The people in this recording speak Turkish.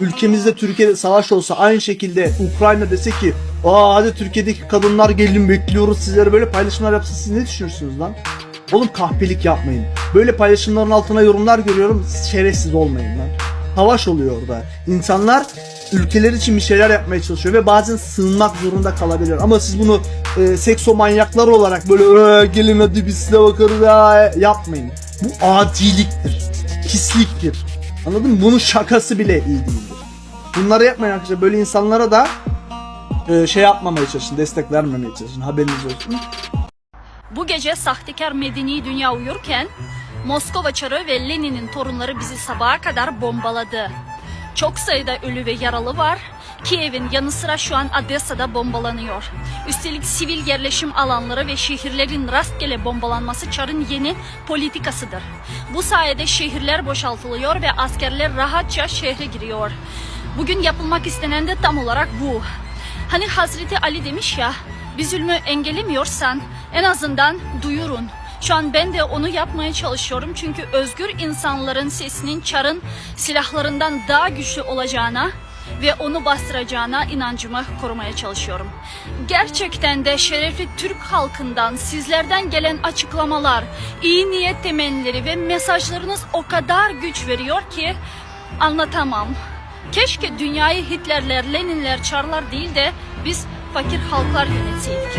ülkemizde Türkiye'de savaş olsa aynı şekilde Ukrayna dese ki aa hadi Türkiye'deki kadınlar gelin bekliyoruz sizlere böyle paylaşımlar yapsa siz ne düşünürsünüz lan? Oğlum kahpelik yapmayın. Böyle paylaşımların altına yorumlar görüyorum. Şerefsiz olmayın lan. Savaş oluyor orada. İnsanlar ülkeler için bir şeyler yapmaya çalışıyor ve bazen sığınmak zorunda kalabilir. Ama siz bunu e, sekso manyaklar olarak böyle "Ee, gelin hadi biz size bakarız ya yapmayın. Bu adiliktir. Pisliktir. Anladın mı? Bunun şakası bile iyi değildir. Bunları yapmayın arkadaşlar. Böyle insanlara da e, şey yapmamaya çalışın. Destek vermemeye çalışın. Haberiniz olsun. Bu gece sahtekar medeni dünya uyurken Moskova Çarı ve Lenin'in torunları bizi sabaha kadar bombaladı. Çok sayıda ölü ve yaralı var. Kiev'in yanı sıra şu an Odessa'da bombalanıyor. Üstelik sivil yerleşim alanları ve şehirlerin rastgele bombalanması Çar'ın yeni politikasıdır. Bu sayede şehirler boşaltılıyor ve askerler rahatça şehre giriyor. Bugün yapılmak istenen de tam olarak bu. Hani Hazreti Ali demiş ya, bir zulmü engellemiyorsan en azından duyurun. Şu an ben de onu yapmaya çalışıyorum çünkü özgür insanların sesinin çarın silahlarından daha güçlü olacağına ve onu bastıracağına inancımı korumaya çalışıyorum. Gerçekten de şerefli Türk halkından sizlerden gelen açıklamalar, iyi niyet temennileri ve mesajlarınız o kadar güç veriyor ki anlatamam. Keşke dünyayı Hitlerler, Leninler, Çarlar değil de biz fakir halklar yönetseydik.